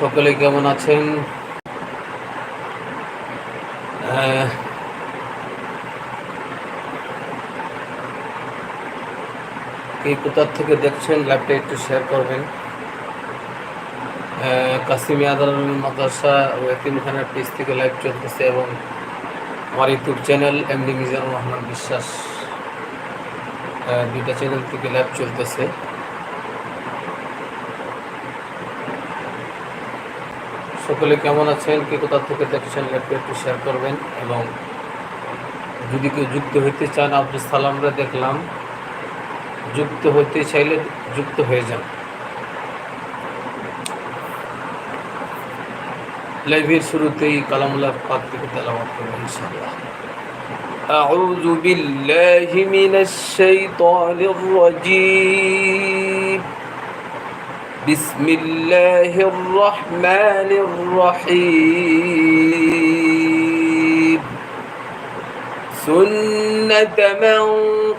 সকলে কেমন আছেন? কে কোথার থেকে দেখছেন লাইভটা একটু শেয়ার করবেন। কাসিমি আদালুল মাদ্রাসা ও এতিমখানার পেজ থেকে লাইভ চলতেছে এবং আমার YouTube channel MD Mizanur Rahman Biswas দুইটা চ্যানেল থেকে লাইভ চলতেছে। সকলে কেমন আছেন কে কোথা থেকে দেখছেন লাইভটা একটু শেয়ার করবেন এবং যদি কেউ যুক্ত হইতে চান আব্দুল সালামরা দেখলাম যুক্ত হতে চাইলে যুক্ত হয়ে যান লাইভের শুরুতেই কালামুল্লাহ পাক থেকে তেলাওয়াত করবো ইনশাআল্লাহ أعوذ بالله من الشيطان الرجيم بسم الله الرحمن الرحيم. سنة من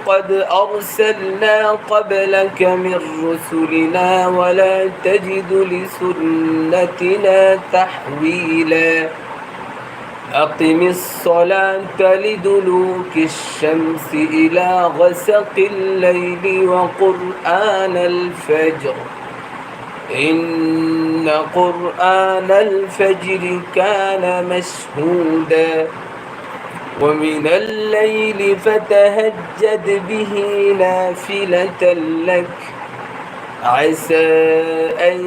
قد أرسلنا قبلك من رسلنا ولا تجد لسنتنا تحويلا. أقم الصلاة لدلوك الشمس إلى غسق الليل وقرآن الفجر. إن قرآن الفجر كان مشهودا ومن الليل فتهجد به نافلة لك عسى أن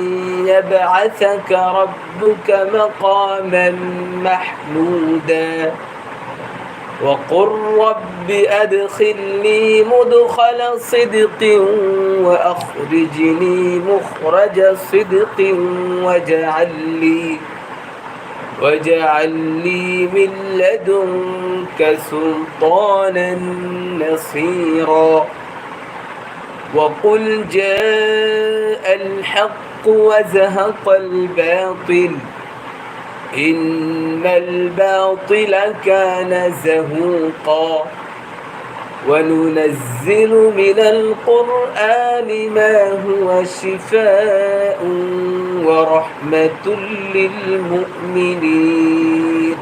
يبعثك ربك مقاما محمودا وقل رب أدخلني مدخل صدق وأخرجني مخرج صدق واجعل لي واجعل لي من لدنك سلطانا نصيرا. وقل جاء الحق وزهق الباطل. إن الباطل كان زهوقا. وننزل من القرآن ما هو شفاء ورحمة للمؤمنين.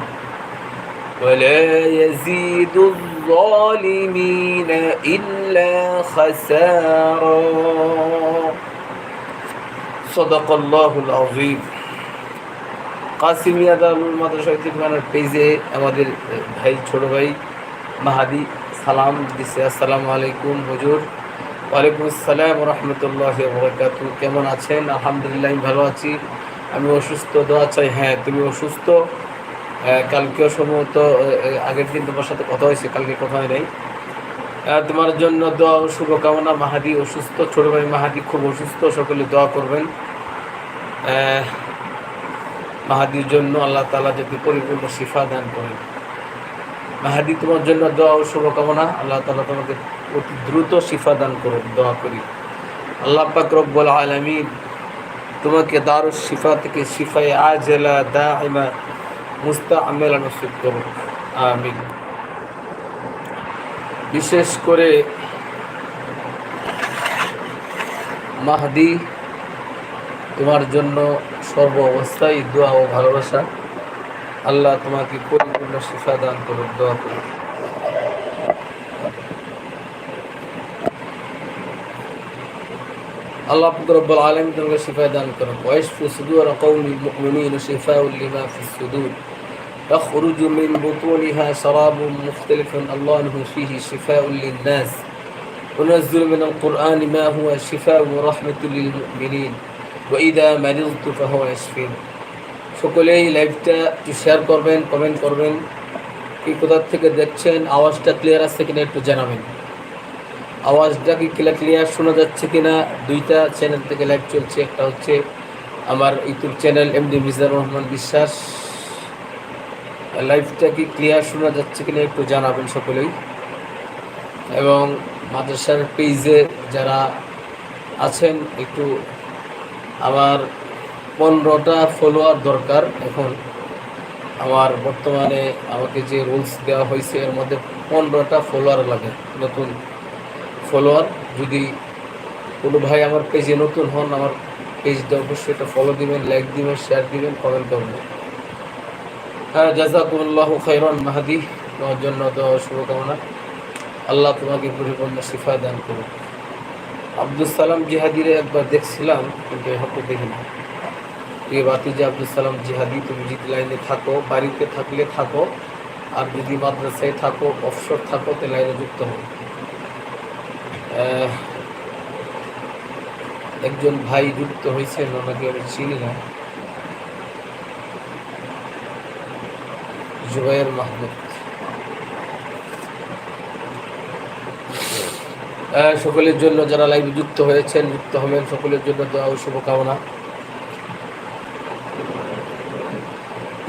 ولا يزيد الظالمين إلا خسارا. صدق الله العظيم. কাসিমিয়া দারুল মাদ্রাসা ইতিমানের পেজে আমাদের ভাই, ছোট ভাই মাহাদি সালাম দিছে। আসসালামু আলাইকুম, হুজুর। ওয়ালাইকুম আসসালাম রহমতুল্লাহ বরকাত কেমন আছেন? আলহামদুলিল্লাহ, আমি ভালো আছি। আমি অসুস্থ, দোয়া চাই। হ্যাঁ তুমি অসুস্থ? কালকেও সম্ভবত আগের দিন তোমার সাথে কথা হয়েছে, কালকে কথা হয় নাই। তোমার জন্য দোয়া ও শুভকামনা। মাহাদি অসুস্থ, ছোট ভাই মাহাদি খুব অসুস্থ, সকলে দোয়া করবেন। মাহাদির জন্য আল্লাহ তালা যদি পরিপূর্ণ শিফা দান করেন। মাহাদি, তোমার জন্য দোয়া ও শুভকামনা। আল্লাহ তালা তোমাকে অতি দ্রুত শিফা দান করুন দোয়া করি। আল্লাহ পাক রব্বুল তোমাকে দারুস শিফা থেকে শিফায় দা দাইমা মুস্তা আমেলা নসিব করুন আমিন। বিশেষ করে মাহদি তোমার জন্য সর্ব অবস্থায় দোয়া ও ভালোবাসা আল্লাহ তোমাকে পরিপূর্ণ শিফা দান করুন দোয়া করুন আল্লাহ রব্বুল আলামিন তোমাকে শিফা দান করুন ওয়াইশফু সুদুর কওমিল মুমিনিন শিফাউল লিমা ফিস সুদুর يخرج من بطونها شراب مختلف ألوانه فيه شفاء للناس ونزل من القرآن ما هو شفاء ورحمة للمؤمنين ওইদা ম্যারিজ তুফাহ এসফিন সকলেই লাইভটা একটু শেয়ার করবেন কমেন্ট করবেন। কি কোথার থেকে দেখছেন? আওয়াজটা ক্লিয়ার আসছে কিনা একটু জানাবেন। আওয়াজটা কি ক্লিয়ার ক্লিয়ার শোনা যাচ্ছে কিনা? দুইটা চ্যানেল থেকে লাইভ চলছে। একটা হচ্ছে আমার YouTube channel MD Mizanur Rahman Biswas. লাইভটা কি ক্লিয়ার শোনা যাচ্ছে কিনা একটু জানাবেন সকলেই। এবং মাদ্রাসার পেজে যারা আছেন, একটু আমার পনেরোটা ফলোয়ার দরকার এখন। আমার বর্তমানে আমাকে যে রুলস দেওয়া হয়েছে, এর মধ্যে পনেরোটা ফলোয়ার লাগে, নতুন ফলোয়ার যদি কোনো ভাই আমার পেজে নতুন হন, আমার পেজটা অবশ্যই এটা ফলো দিবেন লাইক দিবেন শেয়ার দিবেন কমেন্ট করবেন। হ্যাঁ জাজাকুমুল্লাহ খাইরান মাহাদি। তোমার জন্য তো শুভকামনা। আল্লাহ তোমাকে পরিপূর্ণ শিফা দান করুন আব্দুল সালাম জিহাদিরে একবার দেখছিলাম কিন্তু এখন তো দেখি না। প্রিয় বাতিজা আব্দুল সালাম জিহাদি তুমি যদি লাইনে থাকো বাড়িতে থাকলে থাকো আর যদি মাদ্রাসায় থাকো অফসর থাকো তো লাইনে যুক্ত হো আহ, একজন ভাই যুক্ত হয়েছেন ওনাকে আমি চিনি না। জুবাইর মাহমুদ। সকলের জন্য যারা লাইভে যুক্ত হয়েছেন, যুক্ত হবেন, সকলের জন্য দেওয়া শুভকামনা।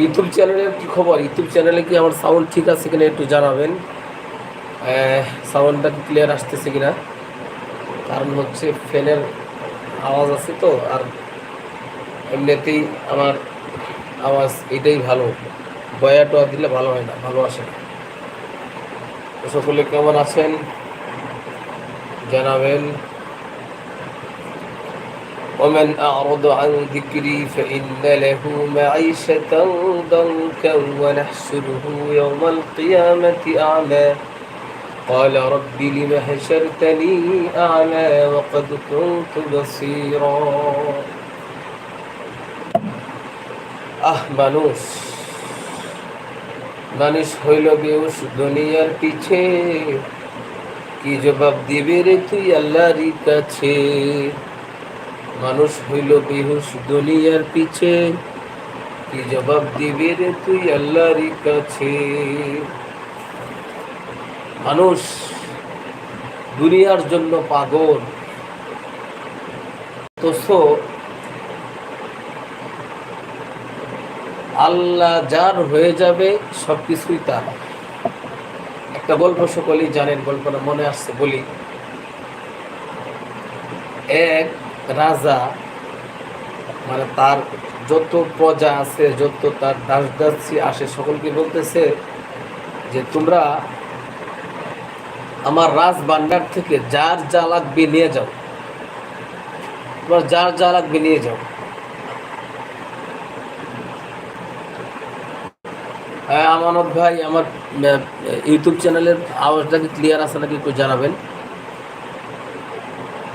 ইউটিউব চ্যানেলের কি খবর? ইউটিউব চ্যানেলে কি আমার সাউন্ড ঠিক আছে কিনা একটু জানাবেন। সাউন্ডটা কি ক্লিয়ার আসতেছে কিনা? কারণ হচ্ছে ফ্যানের আওয়াজ আছে তো, আর এমনিতেই আমার আওয়াজ এটাই ভালো। বয়া টোয়া দিলে ভালো হয় না, ভালো আসে সকলে কেমন আছেন? জানাবেন ومن أعرض عن ذكري فإن له معيشة ضنكا ونحشره يوم القيامة أعمى قال رب لم حشرتني أعمى وقد كنت بصيرا আহ মানুষ মানুষ হইল বেউস দুনিয়ার পিছে কি জবাব দিবে রে তুই আল্লাহরই কাছে? মানুষ হইল বেহুশ দুনিয়ার পিছে। কি জবাব দিবে রে তুই আল্লাহরই কাছে? মানুষ দুনিয়ার জন্য পাগল। অথচ আল্লাহ যার হয়ে যাবে, সবকিছুই তার। একটা গল্প সকলেই জানেন, গল্পটা মনে আসছে, বলি। এক রাজা মানে তার যত প্রজা আছে, যত তার দাস দাসী আসে, সকলকে বলতেছে যে, তোমরা আমার রাজ ভান্ডার থেকে যার যা লাগবে নিয়ে যাও। তোমরা যার যা লাগবে নিয়ে যাও। আমানত ভাই, আমার ইউটিউব চ্যানেলের আওয়াজটা কি ক্লিয়ার আছে নাকি একটু জানাবেন?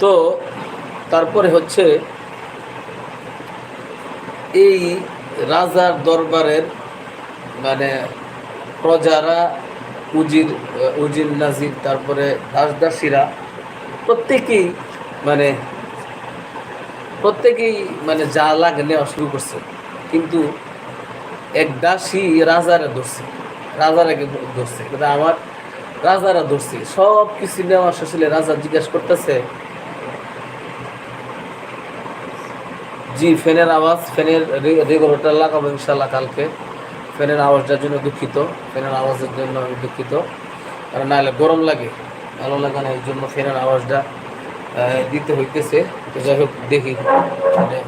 তো, তারপরে হচ্ছে, এই রাজার দরবারের মানে প্রজারা, উজির উজির নাজির, তারপরে দাসদাসীরা প্রত্যেকেই মানে প্রত্যেকেই মানে যা লাগে নেওয়া শুরু করছে। কিন্তু এক দাসী রাজারা ধরছে। রাজারাকে ধরছে। কিন্তু আমার রাজারা ধরছে। সব কিছু নেওয়া শেষ রাজা জিজ্ঞাসা করতেছে, জি, ফ্যানের আওয়াজ, ফ্যানের রেগুলেটর লাগাবো ইনশাল্লাহ কালকে। ফ্যানের আওয়াজটার জন্য দুঃখিত। ফ্যানের আওয়াজের জন্য আমি দুঃখিত। কারণ নাহলে গরম লাগে। ভালো লাগে না, এই জন্য ফ্যানের আওয়াজটা দিতে হইতেছে। যাই হোক, দেখি। মানে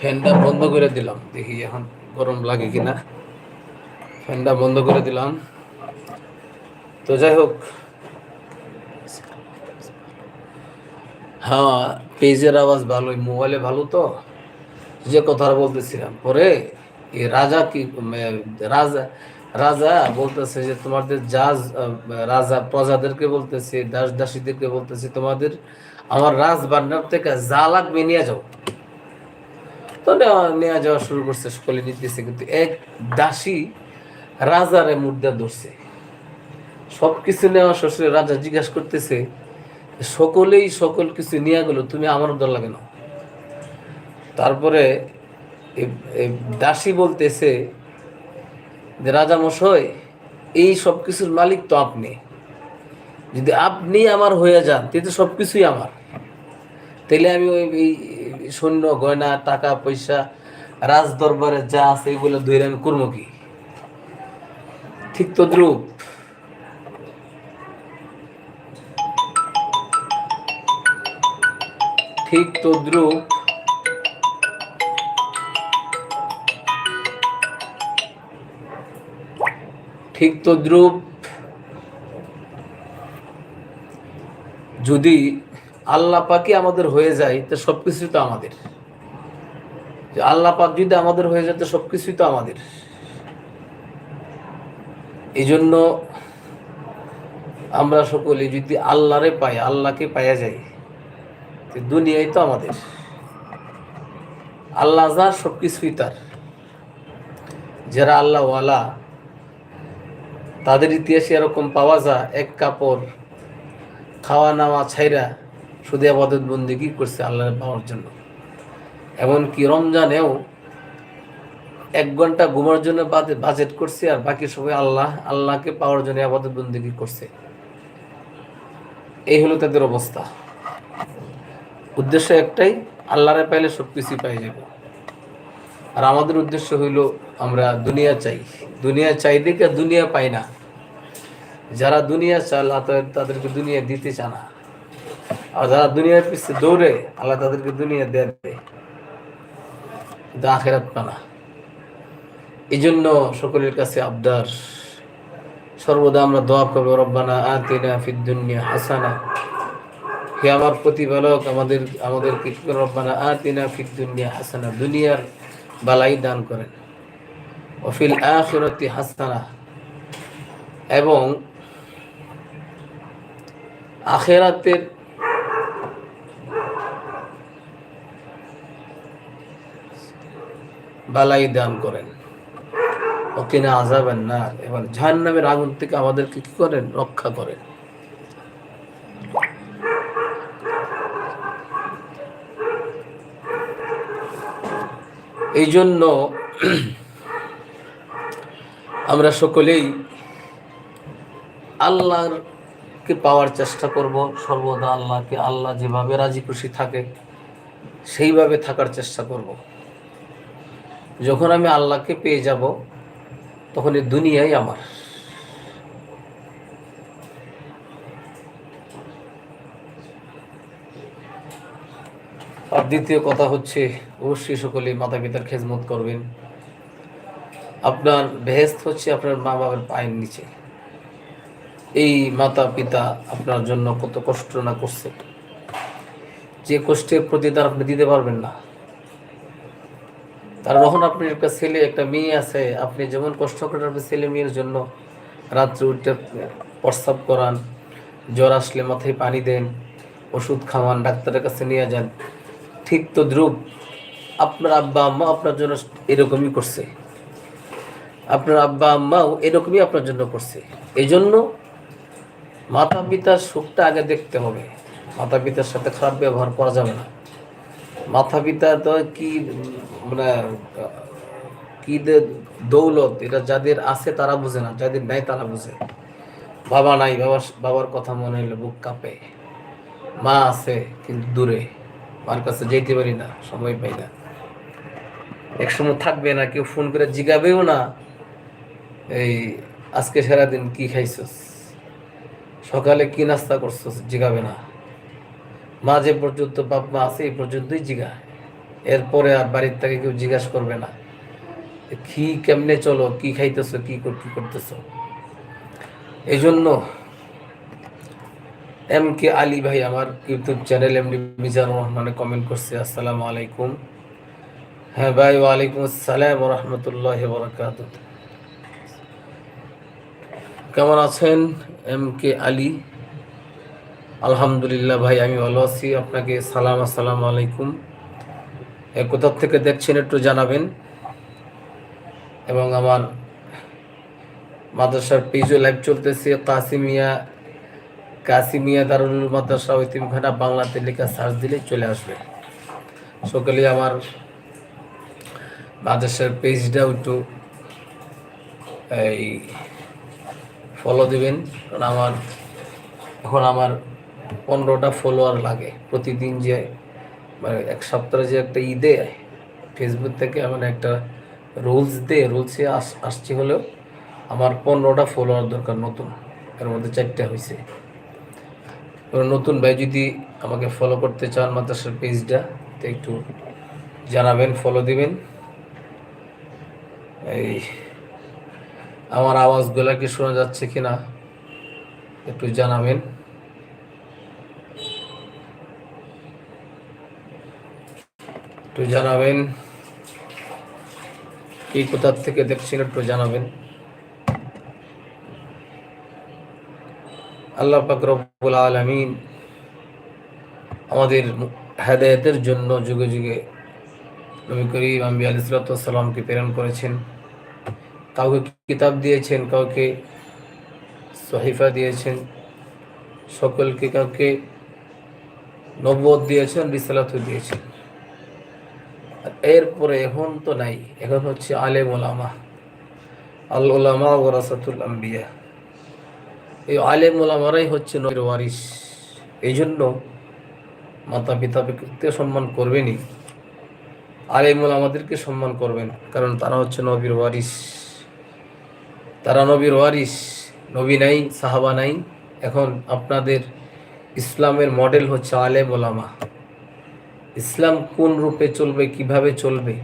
ফ্যানটা বন্ধ করে দিলাম। দেখি এখন গরম লাগে কিনা। ফ্যানটা বন্ধ করে দিলাম। তো যাই হোক। হ্যাঁ পেজের আওয়াজ ভালোই, মোবাইলে ভালো তো? যে কথা বলতেছিলাম। পরে এই রাজা কি রাজা রাজা বলতেছে যে তোমাদের জাজ রাজা প্রজাদেরকে বলতেছে, দাস দাসীদেরকে বলতেছে, তোমাদের আমার রাজ ভান্ডার থেকে যা লাগবে যাও। তো নেওয়া নেওয়া যাওয়া শুরু করছে, সকলে নিতেছে, কিন্তু এক দাসী রাজারে মুদ্রা ধরছে। সব কিছু নেওয়া শ্বশুরে রাজা জিজ্ঞাসা করতেছে, সকলেই সকল কিছু নিয়ে গেল, তুমি আমার দল লাগে না তারপরে দাসী বলতেছে যে, রাজা মশাই, এই সব কিছুর মালিক তো আপনি। যদি আপনি আমার হয়ে যান তাহলে সব কিছুই আমার। তাহলে আমি ওই, এই সৈন্য, গয়না, টাকা, পয়সা রাজ দরবারে যা আছে এগুলো ধরে আমি করব কি? ঠিক তো দ্রুপ ঠিক তো দ্রুপ ঠিক তো দ্রুপ যদি আল্লাহ পাকি আমাদের হয়ে যায়, তো সবকিছু তো আমাদের। আল্লাহ পাক যদি আমাদের হয়ে যায়, তো সবকিছুই তো আমাদের। এই জন্য আমরা সকলে যদি আল্লাহরে পাই, আল্লাহকে পাইয়া যাই দুনিয়াই তো আমাদের। আল্লাহ যার, সবকিছুই তার। যারা আল্লাহওয়ালা, তাদের ইতিহাসে এরকম পাওয়া যায়, এক কাপড় খাওয়া নাওয়া ছাইরা শুধু আবাদত বন্দিগি করছে আল্লাহ পাওয়ার জন্য? এমনকি রমজানেও এক ঘণ্টা ঘুমার জন্য বাজেট করছে আর বাকি সবাই আল্লাহ আল্লাহকে পাওয়ার জন্য আবাদত বন্দিগি করছে? এই হলো তাদের অবস্থা। উদ্দেশ্য একটাই, আল্লাহরে পাইলে সব কিছুই পাই যাব। আর আমাদের উদ্দেশ্য হইল আমরা দুনিয়া চাই। দুনিয়া চাই দেখে দুনিয়া পাই না? যারা দুনিয়া আল্লাহ তাদেরকে দুনিয়া দিতে চায় না। আর যারা দুনিয়ার পিছিয়ে দৌড়ে আল্লাহ তাদেরকে দুনিয়া দেবে। আখেরাত পানা এই জন্য সকলের কাছে আবদার। সর্বদা আমরা দোয়া করব, রব্বানা আতিনা ফিদ দুনিয়া হাসানা। হে আমার প্রতিপালক, আমাদের, আমাদেরকে রব্বানা আতিনা ফিদ দুনিয়া হাসানা। দুনিয়ার বালাই দান করেন। অফিল আখিরতি হাসানা। এবং আখেরাতের বালাই দান করেন। ওকিনা আজাবেন না। এবং জাহান্নামের আগুন থেকে আমাদেরকে কি করেন? রক্ষা করেন। এই জন্য আমরা সকলেই আল্লাহকে পাওয়ার চেষ্টা করব। সর্বদা আল্লাহকে আল্লাহ যেভাবে রাজি খুশি থাকে, সেইভাবে থাকার চেষ্টা করব। যখন আমি আল্লাহকে পেয়ে যাব, তখন এই দুনিয়াই আমার। আর দ্বিতীয় কথা হচ্ছে, অবশ্যই সকলে মাতা পিতার খেজমত করবেন। আপনার বেহেস্ত হচ্ছে আপনার মা বাবার পায়ের নিচে। এই মাতা পিতা আপনার জন্য কত কষ্ট না করছে যে কষ্টের প্রতি প্রতিদান আপনি দিতে পারবেন না। তার যখন আপনি একটা ছেলে, একটা মেয়ে আছে, আপনি যেমন কষ্ট করেন আপনি ছেলে মেয়ের জন্য রাত্রে উঠতে প্রস্তাব করান, জ্বর আসলে মাথায় পানি দেন, ওষুধ খাওয়ান, ডাক্তারের কাছে নিয়ে যান, ঠিক তো ধ্রুব আপনার আব্বা, আম্মা আপনার জন্য এরকমই করছে। আপনার আব্বা, আম্মাও এরকমই আপনার জন্য করছে। এই জন্য মাতা পিতার সুখটা আগে দেখতে হবে। মাতা পিতার সাথে খারাপ ব্যবহার করা যাবে না। মাথা পিতা তো কি মানে কি দৌলত, এটা যাদের আছে তারা বুঝে না, যাদের নাই তারা বুঝে। বাবা নাই, বাবা, বাবার কথা মনে হইলে বুক কাঁপে। মা আছে, কিন্তু দূরে। মার কাছে যেতে পারি না, সময় পাই না। একসময় থাকবে না, কেউ ফোন করে জিগাবেও না, এই, আজকে সারাদিন কি খাইছস? সকালে কি নাস্তা করছস? জিগাবে না। মা যে পর্যন্ত বাপ মা আছে, এই পর্যন্তই জিগা এরপরে আর বাড়ির থেকে কেউ জিজ্ঞাসা করবে না। কি কেমনে চলো, কি খাইতেছো, কি কি করতেছো? এই জন্য এম কে আলী ভাই আমার ইউটিউব চ্যানেল এমনি মিজানুর রহমানে কমেন্ট করছে, আসসালামু আলাইকুম। হ্যাঁ ভাই, ওয়ালাইকুম আসসালাম রহমতুল্লাহ বরকাত কেমন আছেন এম কে আলী? আলহামদুলিল্লাহ ভাই, আমি ভালো আছি। আপনাকে সালাম, আসসালামু আলাইকুম। কোথা থেকে দেখছেন একটু জানাবেন। এবং আমার মাদ্রাসার পেজও লাইভ চলতেছে, কাসিমিয়া কাসিমিয়া দারুল মাদ্রাসা ঐতিমখানা বাংলাতে লেখা সার্চ দিলে চলে আসবে। সকালে আমার মাদ্রাসার পেজটাও একটু, এই ফলো দেবেন। কারণ আমার, এখন আমার পনেরোটা ফলোয়ার লাগে। প্রতিদিন যে মানে এক সপ্তাহে যে একটা ই দেয় ফেসবুক থেকে আমার একটা রুলস দে রুলসে আস, আসছি হলেও আমার পনেরোটা ফলোয়ার দরকার নতুন। এর মধ্যে চারটে হয়েছে নতুন ভাই যদি আমাকে ফলো করতে চান মাদ্রাসার পেজটা তো একটু জানাবেন ফলো দিবেন। এই, আমার আওয়াজগুলা কি শোনা যাচ্ছে কিনা, একটু জানাবেন। একটু জানাবেন। কি কোথার থেকে দেখছেন একটু জানাবেন। আল্লাহ রব্বুল আলামিন আমাদের হেদায়েতের জন্য যুগে যুগে নবী করিম আম্বি আলী সালামকে প্রেরণ করেছেন। কাউকে কিতাব দিয়েছেন, কাউকে সহিফা দিয়েছেন, সকলকে কাউকে নব্বত দিয়েছেন রিসালাত দিয়েছেন। এরপরে এখন তো নাই, এখন হচ্ছে আলেম ওলামা আল ওলামা ওরাসাতুল আম্বিয়া এই আলেম ওলামারাই হচ্ছে নবীর ওয়ারিস এই জন্য মাতা পিতা পিতাকে সম্মান করবেনই। আলেমুল আমাদেরকে সম্মান করবেন, কারণ তারা হচ্ছে নবীর ওয়ারিস তারা নবীর ওয়ারিস নবী নাই, সাহাবা নাই। এখন আপনাদের ইসলামের মডেল হচ্ছে আলেম ওলামা ইসলাম কোন রূপে চলবে, কীভাবে চলবে?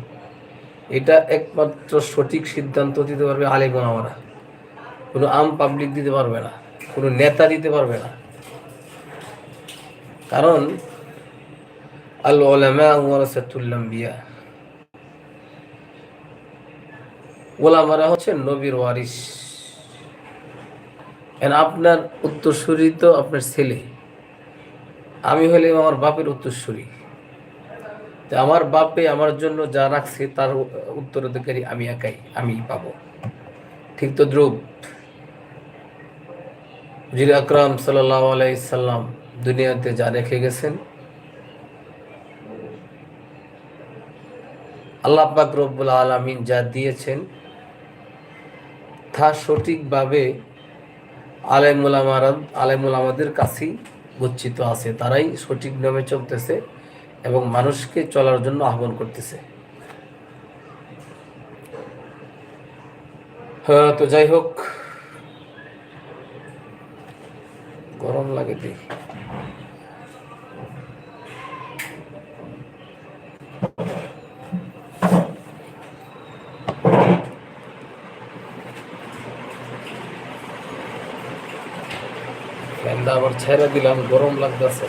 এটা একমাত্র সঠিক সিদ্ধান্ত দিতে পারবে ওলামারা কোনো আম পাবলিক দিতে পারবে না, কোনো নেতা দিতে পারবে না। কারণ আল ওলামারা হচ্ছেন নবীর ওয়ারিস আপনার উত্তরসূরি তো আপনার ছেলে। আমি হলে আমার বাপের উত্তরসূরি। আমার বাপে আমার জন্য যা রাখছে তার উত্তরাধিকারী আমি একাই আমি পাবো। ঠিক তো দ্রুপ জির আকরাম আলাইসাল্লাম দুনিয়াতে যা রেখে গেছেন, আল্লাহ পাক রব্বুল আলমিন যা দিয়েছেন, তা সঠিকভাবে আলেমুল আমাদের কাছেই গচ্ছিত আছে। তারাই সঠিক নামে চলতেছে। এবং মানুষকে চলার জন্য আহ্বান করতেছে। হ্যাঁ তো যাই হোক। গরম লাগে দেখি। আবার ছেড়ে দিলাম, গরম লাগতেছে।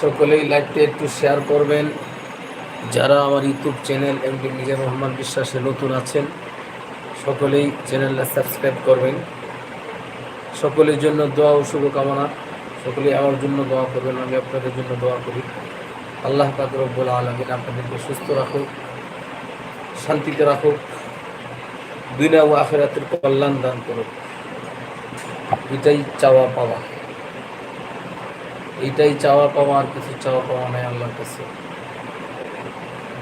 সকলেই লাইভটা একটু শেয়ার করবেন। যারা আমার YouTube channel MD Mizan Rahman বিশ্বাসে নতুন আছেন, সকলেই চ্যানেলটা সাবস্ক্রাইব করবেন। সকলের জন্য দোয়া ও শুভকামনা। সকলেই আমার জন্য দোয়া করবেন, আমি আপনাদের জন্য দোয়া করি। আল্লাহ পাক রব্বুল আলমিন আপনাদেরকে সুস্থ রাখুক, শান্তিতে রাখুক, দুনিয়া ও আখেরাতের কল্যাণ দান করুক। এটাই চাওয়া পাওয়া। এটাই চাওয়া পাওয়া আর কিছু চাওয়া পাওয়া নাই আল্লাহর কাছে।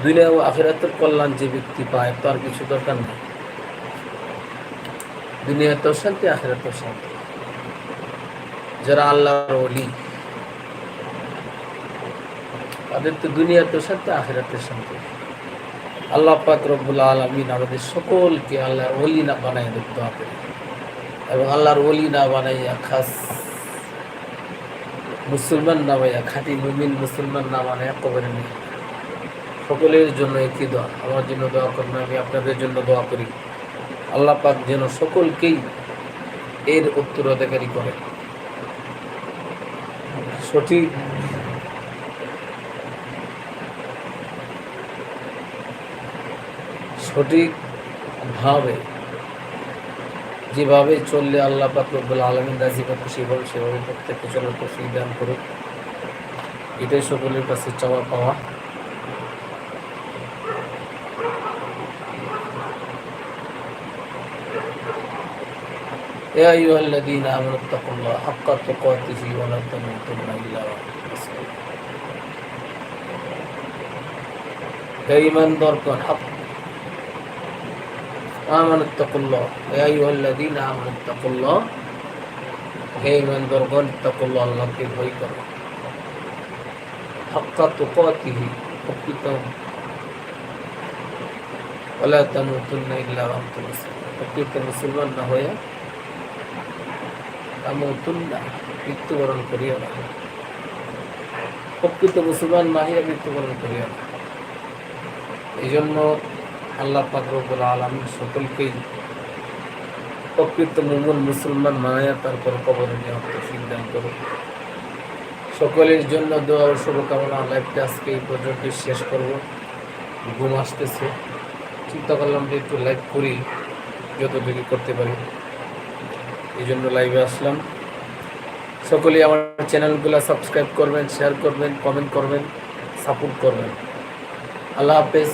দুনিয়া ও আখেরাতের কল্যাণ যে ব্যক্তি পায়, তার কিছু দরকার নেই। দুনিয়াতেও শান্তি, আখেরাতেও শান্তি। যারা আল্লাহর অলি তাদের তো দুনিয়াতেও শান্তি আখেরাতের শান্তি। আল্লাহ পাক রব্বুল আলমিন আমাদের সকলকে আল্লাহর অলি না বানাই দেখতে হবে এবং আল্লাহর অলি না বানাইয়া খাস মুসলমান না ভাইয়া, খাঁটি মুমিন মুসলমান না বানাইয়া কবরে নেই। সকলের জন্য একই দোয়া, আমার জন্য দোয়া করবেন আমি আপনাদের জন্য দোয়া করি। আল্লাহ পাক যেন সকলকেই এর উত্তরাধিকারী করে। সঠিক সঠিকভাবে যেভাবে চললে আল্লাহ পাকরবুল আলমিন রাজি বা খুশি হবে সেভাবে প্রত্যেককে চলার তৌফিক দান করুক এটাই সকলের কাছে চাওয়া পাওয়া يا أيها الذين آمنوا اتقوا الله حق تقاته ولا تموتن إلا وأنتم مسلمون يا إيمان দরকার حق آمنوا اتقوا الله يا أيها الذين آمنوا اتقوا الله হে ইমানদারগণ اتقوا আল্লাহকে ভয় করো হাক্কা তুকাতিহি প্রকৃত ওলা তামুতুন্না ইল্লা ওয়া আনতুম মুসলিমুন প্রকৃত মুসলমান না হয়ে তামুতুন্না মৃত্যুবরণ করিও না প্রকৃত মুসলমান না হইয়া মৃত্যুবরণ করিও না এই জন্য আল্লাহ পাক রব্বুল আলামিন সকলকেই প্রকৃত মুমুন মুসলমান মায়া তারপর কবরে তৌফিক দান করুন সকলের জন্য দোয়া ও শুভকামনা লাইভটা আজকে এই পর্যন্ত শেষ করব। ঘুম আসতেছে। চিন্তা করলাম যে একটু লাইভ করি, যতটুকু করতে পারি। এই জন্য লাইভে আসলাম। সকলেই আমার চ্যানেলগুলো সাবস্ক্রাইব করবেন শেয়ার করবেন কমেন্ট করবেন সাপোর্ট করবেন। আল্লাহ হাফেজ।